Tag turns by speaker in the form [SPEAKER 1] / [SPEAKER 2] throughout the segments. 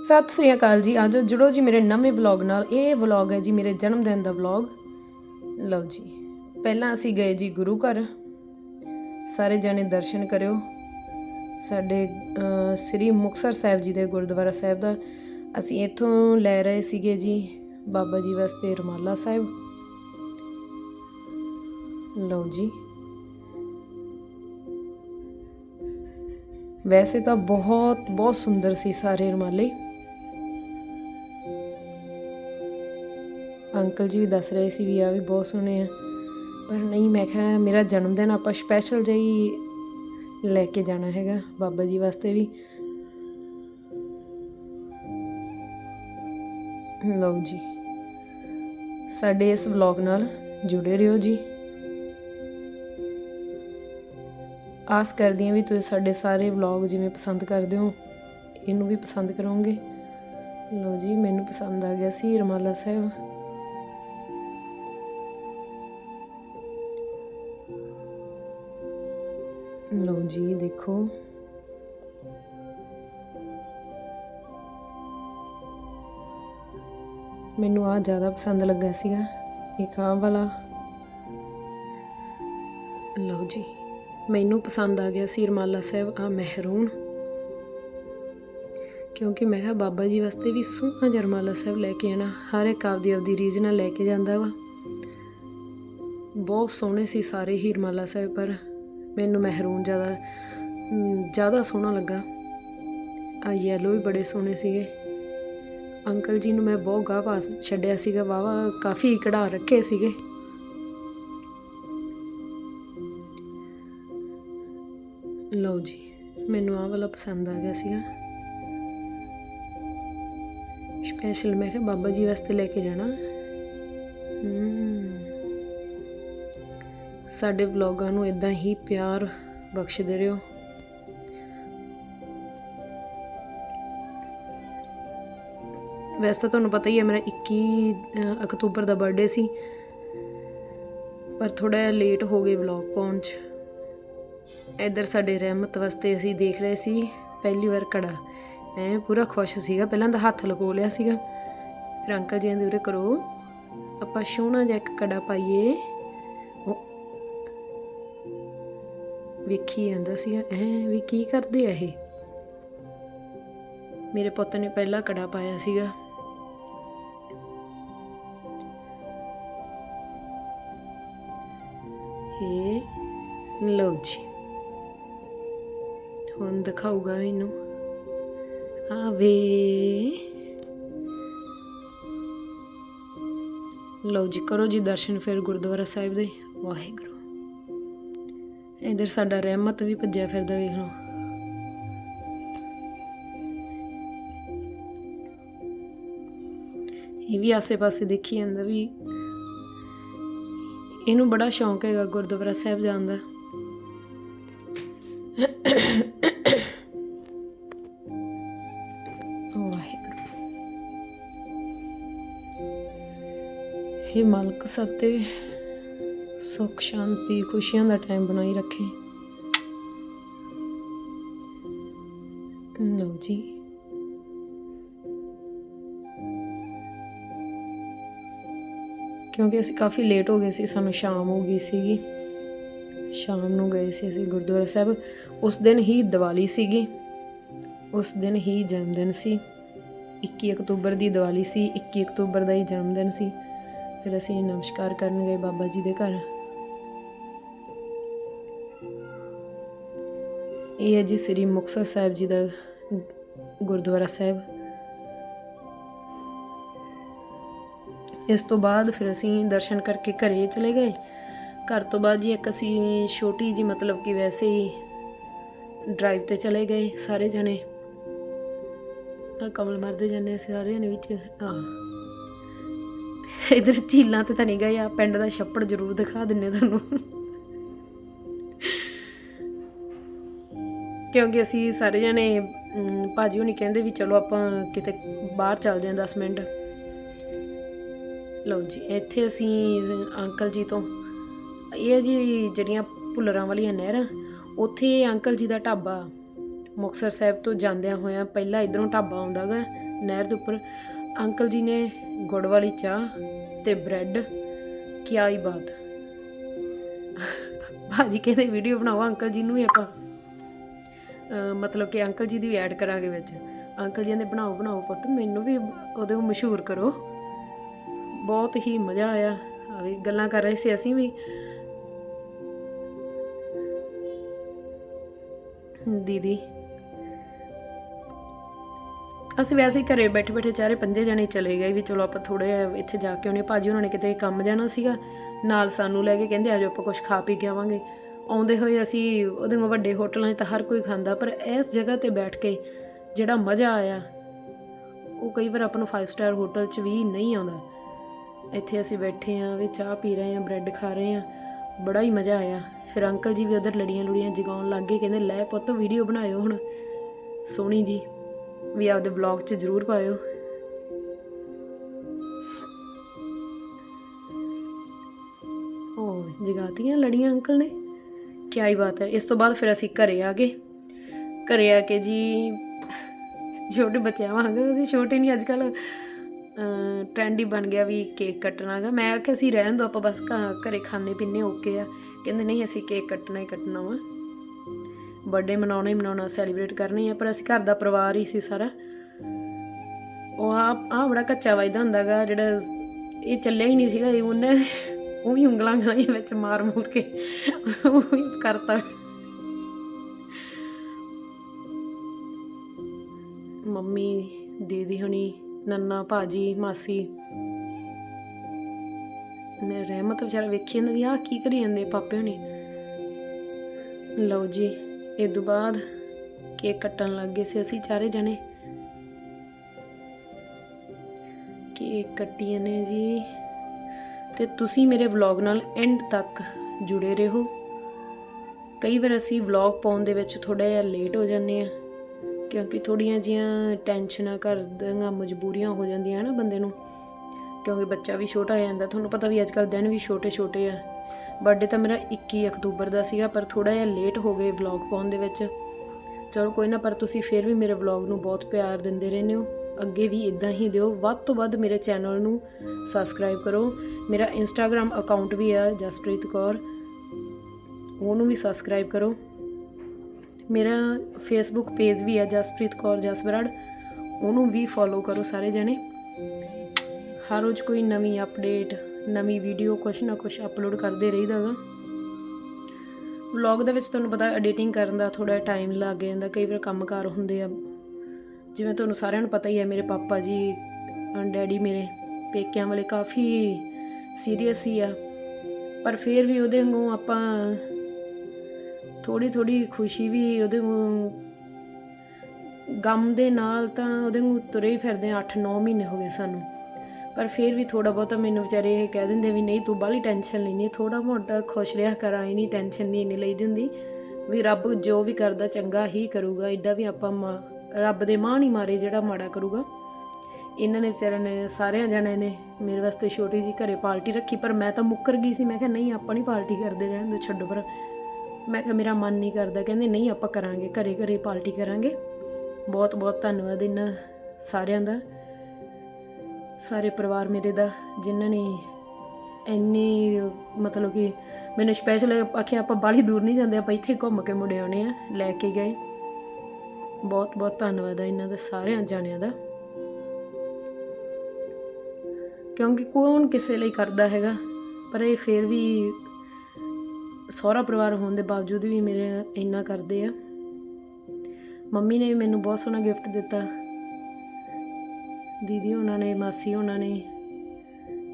[SPEAKER 1] ਸਤਿ ਸ੍ਰੀ ਅਕਾਲ ਜੀ। ਅੱਜ ਜੁੜੋ ਜੀ ਮੇਰੇ ਨਵੇਂ ਵਲੌਗ ਨਾਲ। ਇਹ ਵਲੌਗ ਹੈ ਜੀ ਮੇਰੇ ਜਨਮ ਦਿਨ ਦਾ ਵਲੌਗ। ਲਓ ਜੀ, ਪਹਿਲਾਂ ਅਸੀਂ ਗਏ ਜੀ ਗੁਰੂ ਘਰ। ਸਾਰੇ ਜਣੇ ਦਰਸ਼ਨ ਕਰਿਓ। ਸਾਡੇ ਸ੍ਰੀ ਮੁਕਤਸਰ ਸਾਹਿਬ ਜੀ ਦੇ ਗੁਰਦੁਆਰਾ ਸਾਹਿਬ ਦਾ ਅਸੀਂ ਇੱਥੋਂ ਲੈ ਰਹੇ ਸੀਗੇ ਜੀ ਬਾਬਾ ਜੀ ਵਾਸਤੇ ਰਮਾਲਾ ਸਾਹਿਬ। ਲਓ ਜੀ। ਵੈਸੇ ਤਾਂ ਬਹੁਤ ਬਹੁਤ ਸੁੰਦਰ ਸੀ ਸਾਰੇ ਰੁਮਾਲੇ। ਅੰਕਲ ਜੀ ਵੀ ਦੱਸ ਰਹੇ ਸੀ ਵੀ ਆ ਵੀ ਬਹੁਤ ਸੋਹਣੇ ਆ। ਪਰ ਨਹੀਂ, ਮੈਂ ਕਿਹਾ ਮੇਰਾ ਜਨਮ ਦਿਨ ਆਪਾਂ ਸਪੈਸ਼ਲ ਜਿਹੀ ਲੈ ਕੇ ਜਾਣਾ ਹੈਗਾ, ਬਾਬਾ ਜੀ ਵਾਸਤੇ ਵੀ। ਲਓ ਜੀ, ਸਾਡੇ ਇਸ ਵਲੌਗ ਨਾਲ ਜੁੜੇ ਰਹੋ ਜੀ। ਆਸ ਕਰਦੀ ਹਾਂ ਵੀ ਤੁਸੀਂ ਸਾਡੇ ਸਾਰੇ ਵਲੌਗ ਜਿਵੇਂ ਪਸੰਦ ਕਰਦੇ ਹੋ, ਇਹਨੂੰ ਵੀ ਪਸੰਦ ਕਰੋਗੇ। ਲਓ ਜੀ, ਮੈਨੂੰ ਪਸੰਦ ਆ ਗਿਆ ਸੀ ਰਮਾਲਾ ਸਾਹਿਬ। ਲਓ ਜੀ, ਦੇਖੋ। ਮੈਨੂੰ ਆ ਜ਼ਿਆਦਾ ਪਸੰਦ ਲੱਗਾ ਸੀਗਾ, ਇੱਕ ਆਹ ਵਾਲਾ। ਲਓ ਜੀ, ਮੈਨੂੰ ਪਸੰਦ ਆ ਗਿਆ ਸੀ ਰਮਾਲਾ ਸਾਹਿਬ ਆ ਮਹਿਰੂਨ। ਕਿਉਂਕਿ ਮੈਂ ਕਿਹਾ ਬਾਬਾ ਜੀ ਵਾਸਤੇ ਵੀ ਸੋਹਣਾ ਜਰਮਾਲਾ ਸਾਹਿਬ ਲੈ ਕੇ ਆਣਾ ਹਰ ਇੱਕ ਆਪਦੀ ਆਪਦੀ ਰੀਝ ਨਾਲ ਲੈ ਕੇ ਜਾਂਦਾ ਵਾ। ਬਹੁਤ ਸੋਹਣੇ ਸੀ ਸਾਰੇ ਹੀ ਰਮਾਲਾ ਸਾਹਿਬ ਪਰ। ਮੈਨੂੰ ਮਹਿਰੂਨ ਜ਼ਿਆਦਾ ਜ਼ਿਆਦਾ ਸੋਹਣਾ ਲੱਗਾ। ਆ ਯੈਲੋ ਵੀ ਬੜੇ ਸੋਹਣੇ ਸੀਗੇ। ਅੰਕਲ ਜੀ ਨੂੰ ਮੈਂ ਬਹੁਤ ਗਾਹ ਪਾ ਛੱਡਿਆ ਸੀਗਾ ਵਾਵਾ ਕਾਫੀ ਕਢਾ ਰੱਖੇ ਸੀਗੇ। ਲਓ ਜੀ, ਮੈਨੂੰ ਆਹ ਵਾਲਾ ਪਸੰਦ ਆ ਗਿਆ ਸੀਗਾ। ਸਪੈਸ਼ਲ ਮੈਂ ਕਿਹਾ ਬਾਬਾ ਜੀ ਵਾਸਤੇ ਲੈ ਕੇ ਜਾਣਾ। ਸਾਡੇ ਵਲੌਗਾਂ ਨੂੰ ਇਦਾਂ ਹੀ ਪਿਆਰ ਬਖਸ਼ਦੇ ਰਹੋ। ਵੈਸੇ ਤਾਂ ਤੁਹਾਨੂੰ ਪਤਾ ਹੀ ਹੈ, ਮੇਰਾ 21 ਅਕਤੂਬਰ ਦਾ ਬਰਥਡੇ ਸੀ, ਪਰ ਥੋੜਾ ਲੇਟ ਹੋ ਗਏ ਵਲੌਗ ਪਹੁੰਚ 'ਚ। ਇੱਧਰ ਸਾਡੇ ਰਹਿਮਤ ਵਾਸਤੇ ਅਸੀਂ ਦੇਖ ਰਹੇ ਸੀ, ਪਹਿਲੀ ਵਾਰ ਕੜਾ ਐ ਪੂਰਾ ਖੁਸ਼ ਸੀਗਾ, ਪਹਿਲਾਂ ਤਾਂ ਹੱਥ ਲਗੋ ਲਿਆ ਸੀਗਾ। ਫਿਰ ਅੰਕਲ ਜੀ ਦੇ ਉਰੇ ਕਰੋ, ਆਪਾਂ ਸੋਹਣਾ ਜਿਹਾ ਇੱਕ ਕੜਾ ਪਾਈਏ। ਵੇਖੀ ਜਾਂਦਾ ਸੀਗਾ ਐ ਵੀ ਕੀ ਕਰਦੇ ਆ ਇਹ? ਮੇਰੇ ਪੁੱਤ ਨੇ ਪਹਿਲਾ ਕੜਾ ਪਾਇਆ ਸੀਗਾ। ਇਹ, ਲਓ ਜੀ। ਹੁਣ ਦਿਖਾਊਗਾ ਇਹਨੂੰ। ਆਵੇ ਲਓ ਜੀ, ਕਰੋ ਜੀ ਦਰਸ਼ਨ ਫਿਰ ਗੁਰਦੁਆਰਾ ਸਾਹਿਬ ਦੇ। ਵਾਹਿਗੁਰੂ। ਇਧਰ ਸਾਡਾ ਰਹਿਮਤ ਵੀ ਭੱਜਿਆ ਫਿਰਦਾ ਵੇਖ ਲਓ। ਇਹ ਵੀ ਆਸੇ-ਪਾਸੇ ਦੇਖੀ ਜਾਂਦਾ ਵੀ ਇਹਨੂੰ ਬੜਾ ਸ਼ੌਂਕ ਹੈਗਾ ਗੁਰਦੁਆਰਾ ਸਾਹਿਬ ਜਾਣ ਦਾ। ਵਾਹਿਗੁਰੂ। ਹੇ ਮਾਲਕ ਸਭ ਤੇ ਸੁੱਖ, ਸ਼ਾਂਤੀ, ਖੁਸ਼ੀਆਂ ਦਾ ਟਾਈਮ ਬਣਾਈ ਰੱਖੇ। ਲਓ ਜੀ। ਕਿਉਂਕਿ ਅਸੀਂ ਕਾਫੀ ਲੇਟ ਹੋ ਗਏ ਸੀ, ਸਾਨੂੰ ਸ਼ਾਮ ਹੋ ਗਈ ਸੀਗੀ। ਸ਼ਾਮ ਨੂੰ ਗਏ ਸੀ ਅਸੀਂ ਗੁਰਦੁਆਰਾ ਸਾਹਿਬ। ਉਸ ਦਿਨ ਹੀ ਦੀਵਾਲੀ ਸੀਗੀ। ਉਸ ਦਿਨ ਹੀ ਜਨਮ ਦਿਨ ਸੀ। 21 ਅਕਤੂਬਰ ਦੀ ਦੀਵਾਲੀ ਸੀ 21 ਅਕਤੂਬਰ ਦਾ ਹੀ ਜਨਮ ਦਿਨ ਸੀ। ਫਿਰ ਅਸੀਂ ਨਮਸਕਾਰ ਕਰਨ ਗਏ ਬਾਬਾ ਜੀ ਦੇ ਘਰ। ਇਹ ਹੈ ਜੀ ਸ੍ਰੀ ਮੁਕਤਸਰ ਸਾਹਿਬ ਜੀ ਦਾ ਗੁਰਦੁਆਰਾ ਸਾਹਿਬ। ਇਸ ਤੋਂ ਬਾਅਦ ਫਿਰ ਅਸੀਂ ਦਰਸ਼ਨ ਕਰਕੇ ਘਰੇ ਚਲੇ ਗਏ। ਘਰ ਤੋਂ ਬਾਅਦ ਜੀ ਇੱਕ ਅਸੀਂ ਛੋਟੀ ਜੀ ਮਤਲਬ ਕਿ ਵੈਸੇ ਹੀ ਡਰਾਈਵ ਤੇ ਚਲੇ ਗਏ ਸਾਰੇ ਜਣੇ। ਆ ਕਮਲ ਮਰਦੇ ਜਾਂਦੇ ਅਸੀਂ ਸਾਰੇ ਜਣੇ ਵਿੱਚ ਆ ਇਧਰ ਝੀਲਾਂ ਤੇ ਤਾਂ ਨਹੀਂ ਗਏ ਆ ਪਿੰਡ ਦਾ ਛੱਪੜ ਜ਼ਰੂਰ ਦਿਖਾ ਦਿੰਨੇ ਤੁਹਾਨੂੰ। ਕਿਉਂਕਿ ਅਸੀਂ ਸਾਰੇ ਜਣੇ ਅਮ, ਭਾਜੀ ਹੁਣੀ ਕਹਿੰਦੇ ਵੀ ਚਲੋ ਆਪਾਂ ਕਿਤੇ ਬਾਹਰ ਚੱਲਦੇ ਹਾਂ 10 ਮਿੰਟ। ਲਓ ਜੀ ਇੱਥੇ ਅਸੀਂ ਅੰਕਲ ਜੀ ਤੋਂ ਇਹ ਹੈ ਜੀ ਜਿਹੜੀਆਂ ਭੁੱਲਰਾਂ ਵਾਲੀਆਂ ਨਹਿਰਾਂ ਉੱਥੇ ਅੰਕਲ ਜੀ ਦਾ ਢਾਬਾ ਮੁਕਤਸਰ ਸਾਹਿਬ ਤੋਂ ਜਾਂਦਿਆਂ ਹੋਇਆਂ ਪਹਿਲਾਂ ਇਧਰੋਂ ਢਾਬਾ ਆਉਂਦਾ ਗਾ ਨਹਿਰ ਦੇ ਉੱਪਰ। ਅੰਕਲ ਜੀ ਨੇ ਗੁੜ ਵਾਲੀ ਚਾਹ ਤੇ ਬ੍ਰੈਡ ਕਿਆ ਹੀ ਬਾਤ। ਭਾਜੀ ਕਹਿੰਦੇ ਵੀਡੀਓ ਬਣਾਓ ਅੰਕਲ ਜੀ ਨੂੰ ਵੀ ਆਪਾਂ ਮਤਲਬ ਕਿ ਅੰਕਲ ਜੀ ਦੀ ਵੀ ਐਡ ਕਰਾਂਗੇ ਵਿੱਚ। ਅੰਕਲ ਜੀ ਨੇ ਬਣਾਓ ਬਣਾਓ ਪੁੱਤ, ਮੈਨੂੰ ਵੀ ਉਹਦੇ ਨੂੰ ਮਸ਼ਹੂਰ ਕਰੋ। ਬਹੁਤ ਹੀ ਮਜ਼ਾ ਆਇਆ। ਵੀ ਗੱਲਾਂ ਕਰ ਰਹੇ ਸੀ ਅਸੀਂ ਵੀ। ਦੀਦੀ। ਅਸੀਂ ਵੈਸੇ ਘਰੇ ਬੈਠੇ ਬੈਠੇ ਚਾਰੇ ਪੰਜੇ ਜਣੇ ਚਲੇ ਗਏ ਵੀ ਚਲੋ ਆਪਾਂ ਥੋੜੇ ਇੱਥੇ ਜਾ ਕੇ ਉਹਨੇ ਭਾਜੀ ਉਹਨਾਂ ਨੇ ਕਿਤੇ ਕੰਮ ਜਾਣਾ ਸੀਗਾ। ਨਾਲ ਸਾਨੂੰ ਲੈ ਕੇ ਕਹਿੰਦੇ ਆਜੋ ਆਪਾਂ ਕੁਝ ਖਾ ਪੀ ਕੇ ਆਵਾਂਗੇ। ਆਉਂਦੇ ਹੋਏ ਅਸੀਂ ਉਹਦੇ ਵੱਡੇ ਹੋਟਲਾਂ 'ਚ ਤਾਂ ਹਰ ਕੋਈ ਖਾਂਦਾ, ਪਰ ਇਸ ਜਗ੍ਹਾ ਤੇ ਬੈਠ ਕੇ ਜਿਹੜਾ ਮਜ਼ਾ ਆਇਆ, ਉਹ ਕਈ ਵਾਰ ਆਪਾਂ ਨੂੰ 5 ਸਟਾਰ ਹੋਟਲ 'ਚ ਵੀ ਨਹੀਂ ਆਉਂਦਾ। ਇੱਥੇ ਅਸੀਂ ਬੈਠੇ ਆਂ ਵੀ ਚਾਹ ਪੀ ਰਹੇ ਆਂ ਬ੍ਰੈਡ ਖਾ ਰਹੇ ਆਂ ਬੜਾ ਹੀ ਮਜ਼ਾ ਆਇਆ। ਫਿਰ ਅੰਕਲ ਜੀ ਵੀ ਉਧਰ ਲੜੀਆਂ ਲੁੜੀਆਂ ਜਗਾਉਣ ਲੱਗ ਗਏ, ਕਹਿੰਦੇ, ਲੈ ਪੁੱਤ ਵੀਡੀਓ ਬਣਾਇਓ ਹੁਣ। ਸੋਹਣੀ ਜੀ, ਵੀ ਆਪਦੇ ਬਲੌਗ 'ਚ ਜ਼ਰੂਰ ਪਾਇਓ। ਉਹ ਜਗਾਤੀਆਂ ਲੜੀਆਂ ਅੰਕਲ ਨੇ। ਕੀ ਹੀ ਬਾਤ ਹੈ। ਇਸ ਤੋਂ ਬਾਅਦ ਫਿਰ ਅਸੀਂ ਘਰੇ ਆ ਗਏ। ਘਰੇ ਆ ਕੇ ਜੀ, ਛੋਟੇ ਬੱਚਿਆਂ ਵਾਂਗ ਅਸੀਂ ਛੋਟੇ ਨਹੀਂ ਅੱਜ ਕੱਲ ਟ੍ਰੈਂਡ ਹੀ ਬਣ ਗਿਆ ਵੀ ਕੇਕ ਕੱਟਣਾਗਾ ਮੈਂ ਆਖਿਆ, ਅਸੀਂ ਰਹਿਣ ਦੋ, ਆਪਾਂ ਬਸ ਘ- ਘਰੇ ਖਾਣੇ ਪੀਣੇ ਓਕੇ ਆ। ਕਹਿੰਦੇ, ਨਹੀਂ, ਅਸੀਂ ਕੇਕ ਕੱਟਣਾ ਹੀ ਕੱਟਣਾ ਵਾ। ਬਰਥਡੇ ਮਨਾਉਣਾ ਹੀ ਮਨਾਉਣਾ ਸੈਲੀਬ੍ਰੇਟ ਕਰਨੀ ਆ। ਪਰ ਅਸੀਂ ਘਰ ਦਾ ਪਰਿਵਾਰ ਹੀ ਸੀ ਸਾਰਾ। ਉਹ ਆ ਆ ਬੜਾ ਕੱਚਾ ਵਜਦਾ ਹੁੰਦਾਗਾ ਜਿਹੜਾ ਇਹ ਚੱਲਿਆ ਹੀ ਨਹੀਂ ਸੀਗਾ, ਇਹ ਉਹਨੇ ਉਹ ਹੀ ਉਂਗਲਾਂ ਗਲੀਆਂ ਵਿੱਚ ਮਾਰ ਮੂਰ ਕੇ ਉਹ ਹੀ ਕਰਤਾ। ਮੰਮੀ, ਦੀਦੀ ਹਣੀ, ਨੰਨਾ, ਭਾਜੀ, ਮਾਸੀ। ਨੇ ਰਹਿਮਤ ਵਿਚਾਰਾ ਵੇਖੀ ਜਾਂਦਾ ਵੀ ਆਹ ਕੀ ਕਰੀ ਜਾਂਦੇ ਪਾਪੇ ਹਣੀ। ਲਓ ਜੀ, ਇਹ ਤੋਂ ਬਾਅਦ ਕੇਕ ਕੱਟਣ ਲੱਗ ਗਏ ਸੀ ਅਸੀਂ ਚਾਰੇ ਜਣੇ। ਕੇਕ ਕੱਟੀਆਂ ਨੇ ਜੀ। ਤੇ ਤੁਸੀਂ ਮੇਰੇ ਵਲੌਗ ਨਾਲ ਐਂਡ ਤੱਕ ਜੁੜੇ ਰਹੋ। ਕਈ ਵਾਰ ਅਸੀਂ ਵਲੌਗ ਪਾਉਣ ਦੇ ਵਿੱਚ ਥੋੜਾ ਜਿਹਾ ਲੇਟ ਹੋ ਜਾਂਦੇ ਆ ਕਿਉਂਕਿ ਥੋੜੀਆਂ ਜੀਆਂ ਟੈਨਸ਼ਨਾਂ ਘਰ ਦੀਆਂ ਮਜਬੂਰੀਆਂ ਹੋ ਜਾਂਦੀਆਂ ਨਾ ਬੰਦੇ ਨੂੰ, ਕਿਉਂਕਿ ਬੱਚਾ ਵੀ ਛੋਟਾ ਹੋ ਜਾਂਦਾ, ਤੁਹਾਨੂੰ ਪਤਾ ਵੀ ਅੱਜ ਕੱਲ ਦਿਨ ਵੀ ਛੋਟੇ ਛੋਟੇ ਆ। ਬਰਥਡੇ ਤਾਂ ਮੇਰਾ 21 ਅਕਤੂਬਰ ਦਾ ਸੀਗਾ, ਪਰ ਥੋੜਾ ਜਿਹਾ ਲੇਟ ਹੋ ਗਏ ਵਲੌਗ ਪਾਉਣ ਦੇ ਵਿੱਚ। ਚਲੋ ਕੋਈ ਨਾ, ਪਰ ਤੁਸੀਂ ਫਿਰ ਵੀ ਮੇਰੇ ਵਲੌਗ ਨੂੰ ਬਹੁਤ ਪਿਆਰ ਦਿੰਦੇ ਰਹਿੰਦੇ ਹੋ। ਅੱਗੇ ਵੀ ਇਦਾਂ ਹੀ ਦਿਓ। ਵੱਧ ਤੋਂ ਵੱਧ ਮੇਰੇ ਚੈਨਲ ਨੂੰ ਸਬਸਕ੍ਰਾਈਬ ਕਰੋ। ਮੇਰਾ ਇੰਸਟਾਗ੍ਰam ਅਕਾਊਂਟ ਵੀ ਆ ਜਸਪ੍ਰੀਤ ਕੌਰ। ਉਹਨੂੰ ਵੀ ਸਬਸਕ੍ਰਾਈਬ ਕਰੋ। ਮੇਰਾ ਫੇਸਬੁੱਕ ਪੇਜ ਵੀ ਆ ਜਸਪ੍ਰੀਤ ਕੌਰ ਜਸਬਰੜ ਉਹਨੂੰ ਵੀ ਫੋਲੋ ਕਰੋ ਸਾਰੇ ਜਣੇ। ਹਰ ਰੋਜ਼ ਕੋਈ ਨਵੀਂ ਅਪਡੇਟ ਨਵੀਂ ਵੀਡੀਓ ਕੁਛ ਨਾ ਕੁਛ ਅਪਲੋਡ ਕਰਦੇ ਰਹੀਦਾਗਾ। ਵਲੌਗ ਦੇ ਵਿੱਚ ਤੁਹਾਨੂੰ ਪਤਾ ਐਡੀਟਿੰਗ ਕਰਨ ਦਾ ਥੋੜਾ ਟਾਈਮ ਲੱਗ ਜਾਂਦਾ। ਕਈ ਵਾਰ ਕੰਮਕਾਰ ਹੁੰਦੇ ਆ। ਜਿਵੇਂ ਤੁਹਾਨੂੰ ਸਾਰਿਆਂ ਨੂੰ ਪਤਾ ਹੀ ਹੈ, ਮੇਰੇ ਪਾਪਾ ਜੀ ਡੈਡੀ ਮੇਰੇ ਪੇਕਿਆਂ ਵਾਲੇ ਕਾਫੀ ਸੀਰੀਅਸ ਹੀ ਆ। ਪਰ ਫਿਰ ਵੀ ਉਹਦੇ ਵਾਂਗੂ ਆਪਾਂ ਥੋੜੀ ਥੋੜੀ ਖੁਸ਼ੀ ਵੀ ਉਹਦੇ ਵਾਂਗੂ ਗਮ ਦੇ ਨਾਲ ਤਾਂ ਉਹਦੇ ਨੂੰ ਤੁਰੇ ਹੀ ਫਿਰਦੇ ਆ 8-9 ਮਹੀਨੇ ਹੋ ਗਏ ਸਾਨੂੰ। ਪਰ ਫਿਰ ਵੀ ਥੋੜਾ ਬਹੁਤਾ ਮੈਨੂੰ ਵਿਚਾਰੇ ਇਹ ਕਹਿ ਦਿੰਦੇ ਵੀ ਨਹੀਂ ਤੂੰ ਬਾਹਲੀ ਟੈਨਸ਼ਨ ਲੈਣੀ ਥੋੜਾ ਮੋਟਾ ਖੁਸ਼ ਰਿਹਾ ਕਰ ਆਈ ਨਹੀਂ ਟੈਨਸ਼ਨ ਨਹੀਂ ਇੰਨੀ ਲਈਦੀ ਹੁੰਦੀ ਵੀ ਰੱਬ ਜੋ ਵੀ ਕਰਦਾ ਚੰਗਾ ਹੀ ਕਰੂਗਾ ਐਡਾ ਵੀ ਆਪਾਂ ਮਾ- ਰੱਬ ਦੇ ਮਾਂ ਨਹੀਂ ਮਾਰੇ ਜਿਹੜਾ ਮਾੜਾ ਕਰੂਗਾ। ਇਹਨਾਂ ਨੇ ਵਿਚਾਰਿਆਂ ਨੇ ਸਾਰਿਆਂ ਜਣਿਆਂ ਨੇ ਮੇਰੇ ਵਾਸਤੇ ਛੋਟੀ ਜੀ ਘਰੇ ਪਾਰਟੀ ਰੱਖੀ, ਪਰ ਮੈਂ ਤਾਂ ਮੁੱਕਰ ਗਈ ਸੀ। ਮੈਂ ਕਿਹਾ, ਨਹੀਂ, ਆਪਾਂ ਨਹੀਂ ਪਾਰਟੀ ਕਰਦੇ ਰਹਿਣ ਦੋ, ਛੱਡੋ ਪਰ ਮੈਂ ਕਿਹਾ, ਮੇਰਾ ਮਨ ਨਹੀਂ ਕਰਦਾ। ਕਹਿੰਦੇ, ਨਹੀਂ, ਆਪਾਂ ਕਰਾਂਗੇ, ਘਰੇ ਘਰੇ ਪਾਰਟੀ ਕਰਾਂਗੇ। ਬਹੁਤ ਬਹੁਤ ਧੰਨਵਾਦ ਇਹਨਾਂ ਸਾਰਿਆਂ ਦਾ, ਸਾਰੇ ਪਰਿਵਾਰ ਮੇਰੇ ਦਾ, ਜਿਨ੍ਹਾਂ ਨੇ ਇੰਨੀ, ਮਤਲਬ ਕਿ ਮੈਨੂੰ ਸਪੈਸ਼ਲ ਆਖਿਆ, ਆਪਾਂ ਬਾਹਲੀ ਦੂਰ ਨਹੀਂ ਜਾਂਦੇ, ਆਪਾਂ ਇੱਥੇ ਘੁੰਮ ਕੇ ਮੁੜੇ ਆਉਣੇ ਆ, ਲੈ ਕੇ ਗਏ। ਬਹੁਤ ਬਹੁਤ ਧੰਨਵਾਦ ਹੈ ਇਹਨਾਂ ਦਾ, ਸਾਰਿਆਂ ਜਾਣਿਆਂ ਦਾ। ਕਿਉਂਕਿ ਕੌਣ ਕਿਸੇ ਲਈ ਕਰਦਾ ਹੈਗਾ, ਪਰ ਇਹ ਫਿਰ ਵੀ ਸਹੁਰਾ ਪਰਿਵਾਰ ਹੋਣ ਦੇ ਬਾਵਜੂਦ ਵੀ ਮੇਰੇ ਇੰਨਾ ਕਰਦੇ ਆ। ਮੰਮੀ ਨੇ ਵੀ ਮੈਨੂੰ ਬਹੁਤ ਸੋਹਣਾ ਗਿਫਟ ਦਿੱਤਾ। ਦੀਦੀ ਉਹਨਾਂ ਨੇ, ਮਾਸੀ ਉਹਨਾਂ ਨੇ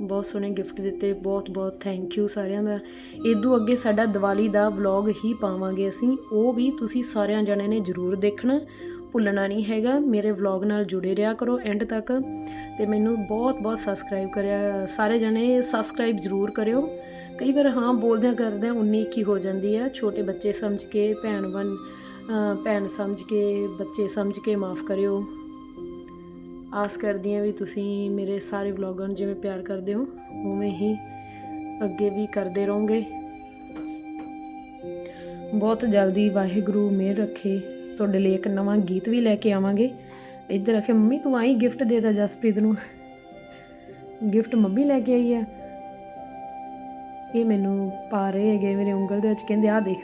[SPEAKER 1] ਬਹੁਤ ਸੋਹਣੇ ਗਿਫਟ ਦਿੱਤੇ, ਬਹੁਤ ਬਹੁਤ ਥੈਂਕ ਯੂ ਸਾਰਿਆਂ ਦਾ। ਇਦੋਂ ਅੱਗੇ ਸਾਡਾ ਦੀਵਾਲੀ ਦਾ ਵਲੌਗ ਹੀ ਪਾਵਾਂਗੇ ਅਸੀਂ। ਉਹ ਵੀ ਤੁਸੀਂ ਸਾਰਿਆਂ ਜਣਿਆਂ ਨੇ ਜ਼ਰੂਰ ਦੇਖਣਾ, ਭੁੱਲਣਾ ਨਹੀਂ ਹੈਗਾ। ਮੇਰੇ ਵਲੌਗ ਨਾਲ ਜੁੜੇ ਰਿਹਾ ਕਰੋ ਐਂਡ ਤੱਕ। ਤੇ ਮੈਨੂੰ ਬਹੁਤ ਬਹੁਤ ਸਬਸਕ੍ਰਾਈਬ ਕਰਿਆ, ਸਾਰੇ ਜਣੇ ਸਬਸਕ੍ਰਾਈਬ ਜ਼ਰੂਰ ਕਰਿਓ। ਕਈ ਵਾਰ ਹਾਂ ਬੋਲਦਿਆਂ ਕਰਦਿਆਂ ਉਨੀ ਕੀ ਹੋ ਜਾਂਦੀ ਆ। ਛੋਟੇ ਬੱਚੇ ਸਮਝ ਕੇ, ਭੈਣ ਬਣ ਭੈਣ ਸਮਝ ਕੇ, ਬੱਚੇ ਸਮਝ ਕੇ ਮਾਫ ਕਰਿਓ। ਆਸ ਕਰਦੀ ਹਾਂ ਵੀ ਤੁਸੀਂ ਮੇਰੇ ਸਾਰੇ ਵਲੌਗਾਂ ਨੂੰ ਜਿਵੇਂ ਪਿਆਰ ਕਰਦੇ ਹੋ, ਉਵੇਂ ਹੀ ਅੱਗੇ ਵੀ ਕਰਦੇ ਰਹੋਗੇ। ਬਹੁਤ ਜਲਦੀ ਵਾਹਿਗੁਰੂ ਮਿਹਰ ਰੱਖੇ, ਤੁਹਾਡੇ ਲਈ ਇੱਕ ਨਵਾਂ ਗੀਤ ਵੀ ਲੈ ਕੇ ਆਵਾਂਗੇ। ਇੱਧਰ ਆਖੇ, ਮੰਮੀ, ਤੂੰ ਆਈ ਗਿਫਟ ਦੇਤਾ ਜਸਪ੍ਰੀਤ ਨੂੰ। ਗਿਫਟ ਮੰਮੀ ਲੈ ਕੇ ਆਈ ਆ। ਇਹ ਮੈਨੂੰ ਪਾ ਰਹੇ ਹੈਗੇ ਮੇਰੇ ਉਂਗਲ ਦੇ ਵਿੱਚ, ਕਹਿੰਦੇ ਆ ਦੇਖ,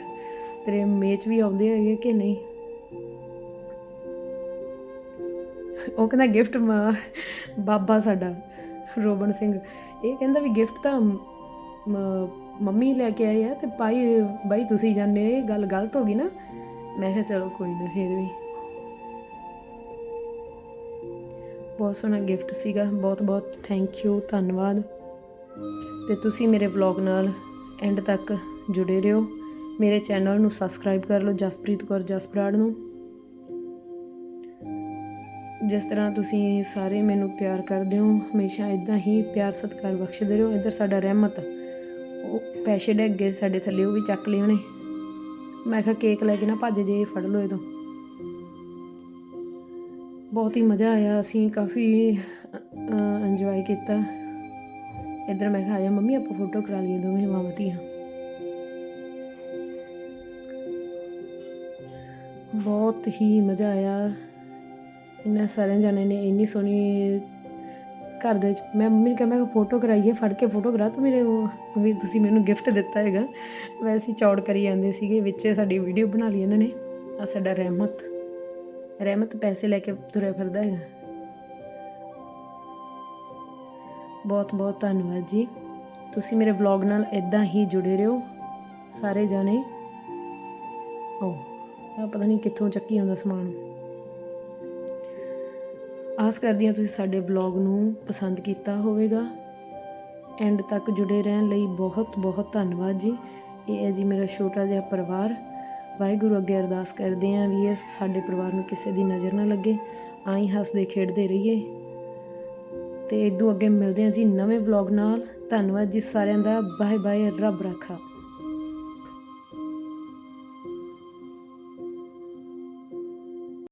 [SPEAKER 1] ਤੇਰੇ ਮੇਚ ਵੀ ਆਉਂਦੇ ਹੈਗੇ ਕਿ ਨਹੀਂ? ਉਹ ਕਹਿੰਦਾ ਗਿਫਟ ਬਾਬਾ ਸਾਡਾ, ਰੋਬਨ ਸਿੰਘ। ਇਹ ਕਹਿੰਦਾ ਵੀ ਗਿਫਟ ਤਾਂ, ਮ- ਮੰਮੀ ਲੈ ਕੇ ਆਏ ਆ ਤੇ ਭਾਈ, ਬਾਈ ਤੁਸੀਂ ਜਾਣੇ ਇਹ ਗੱਲ ਗਲਤ ਹੋ ਗਈ ਨਾ। ਮੈਂ ਕਿਹਾ ਚਲੋ ਕੋਈ ਨਾ, ਫੇਰ ਵੀ। ਬਹੁਤ ਸੋਹਣਾ ਗਿਫਟ ਸੀਗਾ, ਬਹੁਤ ਬਹੁਤ ਥੈਂਕ ਯੂ ਧੰਨਵਾਦ। ਤੇ ਤੁਸੀਂ ਮੇਰੇ ਵਲੌਗ ਨਾਲ ਐਂਡ ਤੱਕ ਜੁੜੇ ਰਹੋ। ਮੇਰੇ ਚੈਨਲ ਨੂੰ ਸਬਸਕ੍ਰਾਈਬ ਕਰ ਲਓ ਜਸਪ੍ਰੀਤ ਕੌਰ ਜਸਪਰਾੜ ਨੂੰ। ਜਿਸ ਤਰ੍ਹਾਂ ਤੁਸੀਂ ਸਾਰੇ ਮੈਨੂੰ ਪਿਆਰ ਕਰਦੇ ਹੋ, ਹਮੇਸ਼ਾ ਇਦਾਂ ਹੀ ਪਿਆਰ ਸਤਿਕਾਰ ਬਖਸ਼ਦੇ ਰਹੋ। ਇੱਧਰ ਸਾਡਾ ਰਹਿਮਤ, ਉਹ ਪੈਸੇ ਡਿੱਗ ਗਏ ਸਾਡੇ ਥੱਲੇ, ਉਹ ਵੀ ਚੱਕ ਲਏ ਉਹਨੇ। ਮੈਂ ਕਿਹਾ, ਕੇਕ ਲੈ ਕੇ ਨਾ ਭੱਜ ਜੇ ਫੜ ਲਓ ਇਹ ਬਹੁਤ ਹੀ ਮਜ਼ਾ ਆਇਆ, ਅਸੀਂ ਕਾਫੀ ਇੰਜੋਏ ਕੀਤਾ। ਇੱਧਰ ਮੈਂ ਕਿਹਾ ਆਇਆ ਮੰਮੀ, ਆਪਾਂ ਫੋਟੋ ਕਰਾ ਲਈਏ ਦੋਵੇਂ, ਮਾਵਾਂ ਧੀਆਂ। ਬਹੁਤ ਹੀ ਮਜ਼ਾ ਆਇਆ। ਇੰਨਾ ਸਾਰਿਆਂ ਜਣੇ ਨੇ ਇੰਨੀ ਸੋਹਣੀ ਘਰ ਦੇ ਵਿੱਚ ਮੈਂ ਮੰਮੀ ਨੂੰ ਕਿਹਾ, ਮੈਂ ਫੋਟੋ ਕਰਾਈਏ, ਫੜ ਕੇ ਫੋਟੋ ਕਰਾ ਤੂੰ ਮੇਰੇ ਉਹ ਵੀ ਤੁਸੀਂ ਮੈਨੂੰ ਗਿਫਟ ਦਿੱਤਾ ਹੈਗਾ। ਵੈਸੇ ਹੀ ਚੌੜ ਕਰੀ ਜਾਂਦੇ ਸੀਗੇ, ਵਿੱਚ ਸਾਡੀ ਵੀਡੀਓ ਬਣਾ ਲਈ ਇਹਨਾਂ ਨੇ। ਆ ਸਾਡਾ ਰਹਿਮਤ। ਰਹਿਮਤ ਪੈਸੇ ਲੈ ਕੇ ਤੁਰਿਆ ਫਿਰਦਾ ਹੈਗਾ। ਬਹੁਤ ਬਹੁਤ ਧੰਨਵਾਦ ਜੀ। ਤੁਸੀਂ ਮੇਰੇ ਵਲੌਗ ਨਾਲ ਇਦਾਂ ਹੀ ਜੁੜੇ ਰਹੋ, ਸਾਰੇ ਜਾਣੇ। ਓ ਆ ਪਤਾ ਨਹੀਂ ਕਿੱਥੋਂ ਚੱਕੀ ਆਉਂਦਾ ਸਮਾਨ। ਆਸ ਕਰਦੀ ਹਾਂ ਤੁਸੀਂ ਸਾਡੇ ਵਲੌਗ ਨੂੰ ਪਸੰਦ ਕੀਤਾ ਹੋਵੇਗਾ। ਐਂਡ ਤੱਕ ਜੁੜੇ ਰਹਿਣ ਲਈ ਬਹੁਤ ਬਹੁਤ ਧੰਨਵਾਦ ਜੀ। ਇਹ ਹੈ ਜੀ ਮੇਰਾ ਛੋਟਾ ਜਿਹਾ ਪਰਿਵਾਰ। ਵਾਹਿਗੁਰੂ ਅੱਗੇ ਅਰਦਾਸ ਕਰਦੇ ਹਾਂ ਵੀ ਇਹ ਸਾਡੇ ਪਰਿਵਾਰ ਨੂੰ ਕਿਸੇ ਦੀ ਨਜ਼ਰ ਨਾ ਲੱਗੇ। ਆਈ ਹੱਸਦੇ ਖੇਡਦੇ ਰਹੀਏ। ਤੇ ਇਦੋਂ ਅੱਗੇ ਮਿਲਦੇ ਹਾਂ ਜੀ ਨਵੇਂ ਵਲੌਗ ਨਾਲ। ਧੰਨਵਾਦ ਜੀ ਸਾਰਿਆਂ ਦਾ। Bye bye. ਰੱਬ ਰਾਖਾ।